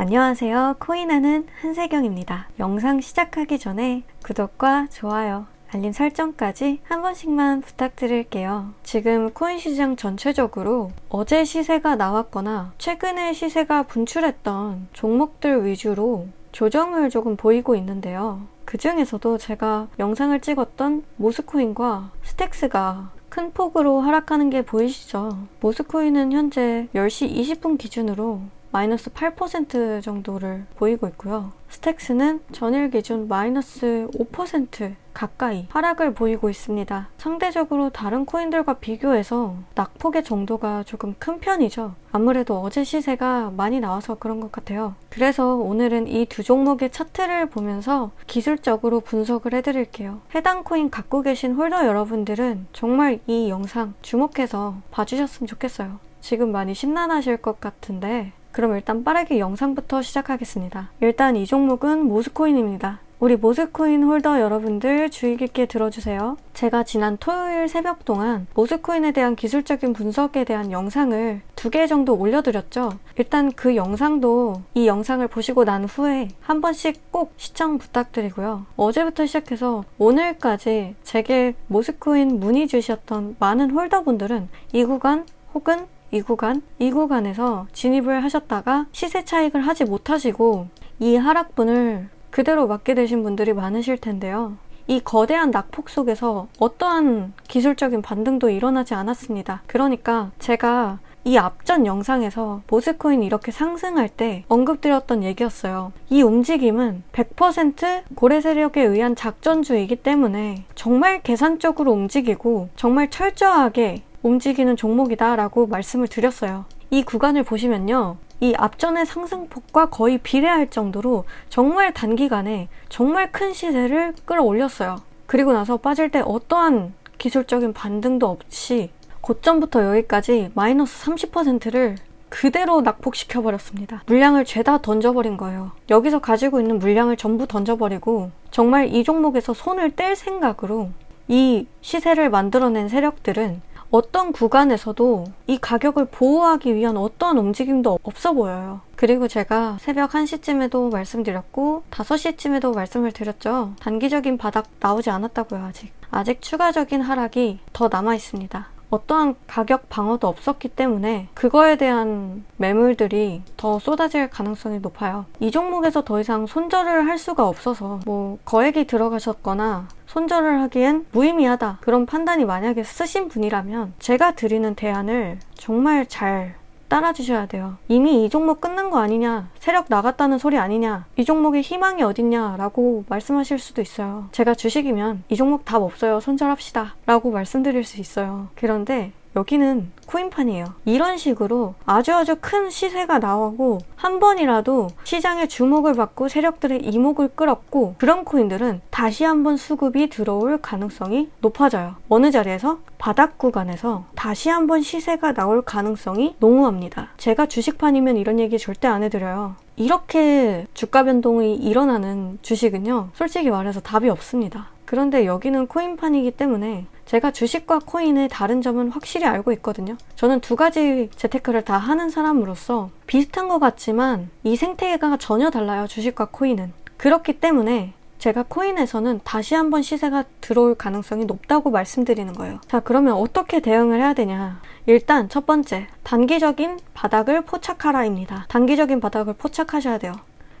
안녕하세요. 코인하는 한세경입니다. 영상 시작하기 전에 구독과 좋아요, 알림 설정까지 한 번씩만 부탁드릴게요. 지금 코인 시장 전체적으로 어제 시세가 나왔거나 최근에 시세가 분출했던 종목들 위주로 조정을 조금 보이고 있는데요. 그 중에서도 제가 영상을 찍었던 모스코인과 스택스가 큰 폭으로 하락하는 게 보이시죠? 모스코인은 현재 10시 20분 기준으로 마이너스 8% 정도를 보이고 있고요. 스택스는 전일 기준 마이너스 5% 가까이 하락을 보이고 있습니다. 상대적으로 다른 코인들과 비교해서 낙폭의 정도가 조금 큰 편이죠. 아무래도 어제 시세가 많이 나와서 그런 것 같아요. 그래서 오늘은 이 두 종목의 차트를 보면서 기술적으로 분석을 해드릴게요. 해당 코인 갖고 계신 홀더 여러분들은 정말 이 영상 주목해서 봐주셨으면 좋겠어요. 지금 많이 심란하실 것 같은데 그럼 일단 빠르게 영상부터 시작하겠습니다. 일단 이 종목은 모스코인입니다. 우리 모스코인 홀더 여러분들 주의 깊게 들어주세요. 제가 지난 토요일 새벽 동안 모스코인에 대한 기술적인 분석에 대한 영상을 두 개 정도 올려드렸죠. 일단 그 영상도 이 영상을 보시고 난 후에 한 번씩 꼭 시청 부탁드리고요. 어제부터 시작해서 오늘까지 제게 모스코인 문의 주셨던 많은 홀더분들은 이 구간 혹은 이 구간, 이 구간에서 진입을 하셨다가 시세 차익을 하지 못하시고 이 하락분을 그대로 맞게 되신 분들이 많으실 텐데요. 이 거대한 낙폭 속에서 어떠한 기술적인 반등도 일어나지 않았습니다. 그러니까 제가 이 앞전 영상에서 모스코인 이렇게 상승할 때 언급드렸던 얘기였어요. 이 움직임은 100% 고래 세력에 의한 작전주의이기 때문에 정말 계산적으로 움직이고 정말 철저하게 움직이는 종목이다라고 말씀을 드렸어요. 이 구간을 보시면요. 이 앞전의 상승폭과 거의 비례할 정도로 정말 단기간에 정말 큰 시세를 끌어올렸어요. 그리고 나서 빠질 때 어떠한 기술적인 반등도 없이 고점부터 여기까지 마이너스 30%를 그대로 낙폭시켜버렸습니다. 물량을 죄다 던져버린 거예요. 여기서 가지고 있는 물량을 전부 던져버리고 정말 이 종목에서 손을 뗄 생각으로 이 시세를 만들어낸 세력들은 어떤 구간에서도 이 가격을 보호하기 위한 어떠한 움직임도 없어 보여요. 그리고 제가 새벽 1시쯤에도 말씀드렸고 5시쯤에도 말씀을 드렸죠. 단기적인 바닥 나오지 않았다고요, 아직. 아직 추가적인 하락이 더 남아 있습니다. 어떠한 가격 방어도 없었기 때문에 그거에 대한 매물들이 더 쏟아질 가능성이 높아요. 이 종목에서 더 이상 손절을 할 수가 없어서 뭐 거액이 들어가셨거나 손절을 하기엔 무의미하다. 그런 판단이 만약에 쓰신 분이라면 제가 드리는 대안을 정말 잘 따라주셔야 돼요. 이미 이 종목 끝난 거 아니냐, 세력 나갔다는 소리 아니냐, 이 종목에 희망이 어딨냐라고 말씀하실 수도 있어요. 제가 주식이면 이 종목 답 없어요. 손절합시다. 라고 말씀드릴 수 있어요. 그런데 여기는 코인판이에요. 이런 식으로 아주 아주 큰 시세가 나오고 한 번이라도 시장의 주목을 받고 세력들의 이목을 끌었고 그런 코인들은 다시 한번 수급이 들어올 가능성이 높아져요. 어느 자리에서? 바닥 구간에서 다시 한번 시세가 나올 가능성이 농후합니다. 제가 주식판이면 이런 얘기 절대 안 해드려요. 이렇게 주가 변동이 일어나는 주식은요, 솔직히 말해서 답이 없습니다. 그런데 여기는 코인판이기 때문에 제가 주식과 코인의 다른 점은 확실히 알고 있거든요. 저는 두 가지 재테크를 다 하는 사람으로서 비슷한 것 같지만 이 생태계가 전혀 달라요. 주식과 코인은. 그렇기 때문에 제가 코인에서는 다시 한번 시세가 들어올 가능성이 높다고 말씀드리는 거예요. 자, 그러면 어떻게 대응을 해야 되냐? 일단 첫 번째, 단기적인 바닥을 포착하라입니다. 단기적인 바닥을 포착하셔야 돼요.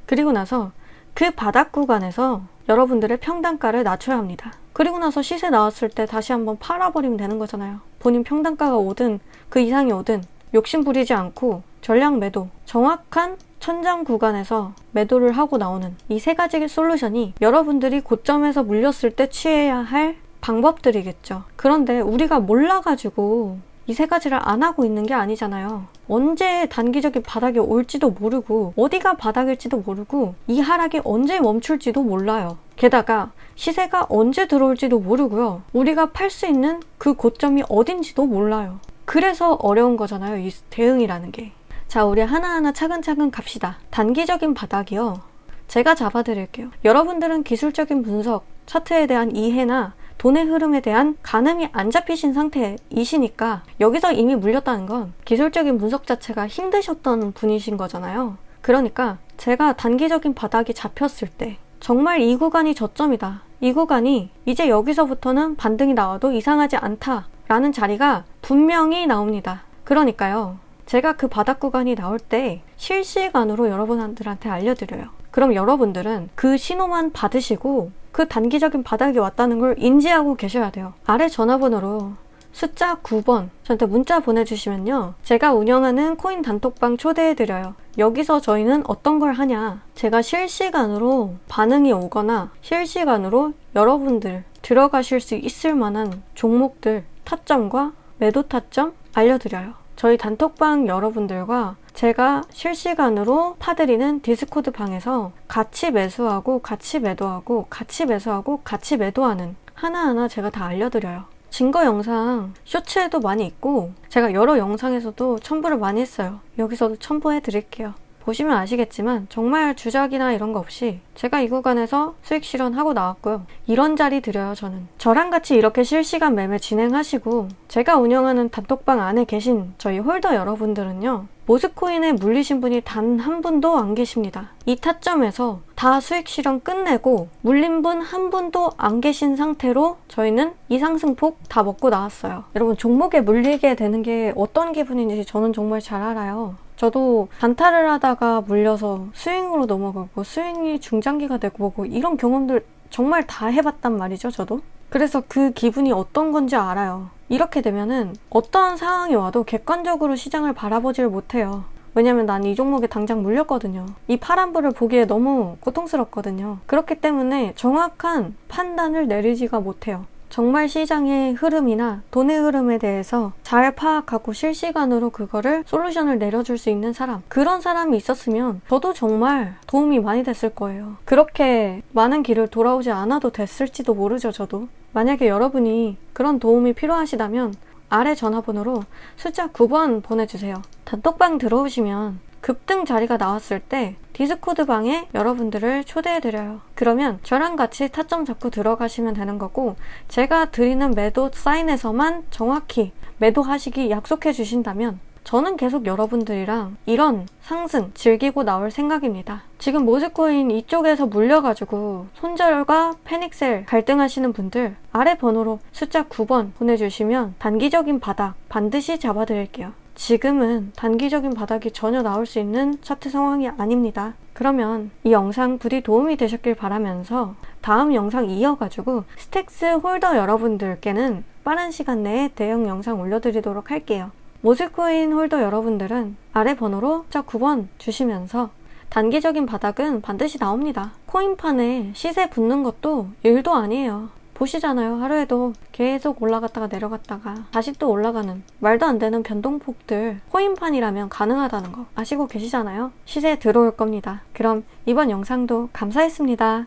그리고 나서 그 바닥 구간에서 여러분들의 평단가를 낮춰야 합니다. 그리고 나서 시세 나왔을 때 다시 한번 팔아버리면 되는 거잖아요. 본인 평단가가 오든 그 이상이 오든 욕심 부리지 않고 전량 매도, 정확한 천장 구간에서 매도를 하고 나오는 이 세 가지 솔루션이 여러분들이 고점에서 물렸을 때 취해야 할 방법들이겠죠. 그런데 우리가 몰라가지고 이 세 가지를 안 하고 있는 게 아니잖아요. 언제 단기적인 바닥이 올지도 모르고 어디가 바닥일지도 모르고 이 하락이 언제 멈출지도 몰라요. 게다가 시세가 언제 들어올지도 모르고요. 우리가 팔 수 있는 그 고점이 어딘지도 몰라요. 그래서 어려운 거잖아요. 이 대응이라는 게. 자, 우리 하나하나 차근차근 갑시다. 단기적인 바닥이요. 제가 잡아드릴게요. 여러분들은 기술적인 분석, 차트에 대한 이해나 돈의 흐름에 대한 가늠이 안 잡히신 상태이시니까 여기서 이미 물렸다는 건 기술적인 분석 자체가 힘드셨던 분이신 거잖아요. 그러니까 제가 단기적인 바닥이 잡혔을 때 정말 이 구간이 저점이다. 이 구간이 이제 여기서부터는 반등이 나와도 이상하지 않다. 라는 자리가 분명히 나옵니다. 그러니까요. 제가 그 바닥 구간이 나올 때 실시간으로 여러분들한테 알려드려요. 그럼 여러분들은 그 신호만 받으시고 그 단기적인 바닥이 왔다는 걸 인지하고 계셔야 돼요. 아래 전화번호로 숫자 9번 저한테 문자 보내주시면요. 제가 운영하는 코인 단톡방 초대해드려요. 여기서 저희는 어떤 걸 하냐. 제가 실시간으로 반응이 오거나 실시간으로 여러분들 들어가실 수 있을 만한 종목들 타점과 매도 타점 알려드려요. 저희 단톡방 여러분들과 제가 실시간으로 파드리는 디스코드 방에서 같이 매수하고 같이 매도하고 같이 매수하고 같이 매도하는 하나하나 제가 다 알려드려요. 증거 영상 쇼츠에도 많이 있고 제가 여러 영상에서도 첨부를 많이 했어요. 여기서도 첨부해 드릴게요. 보시면 아시겠지만 정말 주작이나 이런 거 없이 제가 이 구간에서 수익 실현하고 나왔고요. 이런 자리 드려요, 저는. 저랑 같이 이렇게 실시간 매매 진행하시고 제가 운영하는 단톡방 안에 계신 저희 홀더 여러분들은요. 모스코인에 물리신 분이 단 한 분도 안 계십니다. 이 타점에서 다 수익 실현 끝내고 물린 분 한 분도 안 계신 상태로 저희는 이 상승폭 다 먹고 나왔어요. 여러분 종목에 물리게 되는 게 어떤 기분인지 저는 정말 잘 알아요. 저도 단타를 하다가 물려서 스윙으로 넘어가고 스윙이 중장기가 되고 보고 이런 경험들 정말 다 해봤단 말이죠, 저도. 그래서 그 기분이 어떤 건지 알아요. 이렇게 되면은 어떠한 상황이 와도 객관적으로 시장을 바라보지를 못해요. 왜냐면 난 이 종목에 당장 물렸거든요. 이 파란불을 보기에 너무 고통스럽거든요. 그렇기 때문에 정확한 판단을 내리지가 못해요. 정말 시장의 흐름이나 돈의 흐름에 대해서 잘 파악하고 실시간으로 그거를 솔루션을 내려줄 수 있는 사람. 그런 사람이 있었으면 저도 정말 도움이 많이 됐을 거예요. 그렇게 많은 길을 돌아오지 않아도 됐을지도 모르죠, 저도. 만약에 여러분이 그런 도움이 필요하시다면 아래 전화번호로 숫자 9번 보내주세요. 단톡방 들어오시면 급등 자리가 나왔을 때 디스코드 방에 여러분들을 초대해드려요. 그러면 저랑 같이 타점 잡고 들어가시면 되는 거고 제가 드리는 매도 사인에서만 정확히 매도하시기 약속해 주신다면 저는 계속 여러분들이랑 이런 상승 즐기고 나올 생각입니다. 지금 모스코인 이쪽에서 물려가지고 손절과 패닉셀 갈등하시는 분들 아래 번호로 숫자 9번 보내주시면 단기적인 바닥 반드시 잡아드릴게요. 지금은 단기적인 바닥이 전혀 나올 수 있는 차트 상황이 아닙니다. 그러면 이 영상 부디 도움이 되셨길 바라면서 다음 영상 이어가지고 스택스 홀더 여러분들께는 빠른 시간 내에 대형 영상 올려드리도록 할게요. 모스코인 홀더 여러분들은 아래 번호로 자 9번 주시면서 단기적인 바닥은 반드시 나옵니다. 코인판에 시세 붙는 것도 일도 아니에요. 보시잖아요. 하루에도 계속 올라갔다가 내려갔다가 다시 또 올라가는 말도 안 되는 변동폭들 코인판이라면 가능하다는 거 아시고 계시잖아요. 시세 들어올 겁니다. 그럼 이번 영상도 감사했습니다.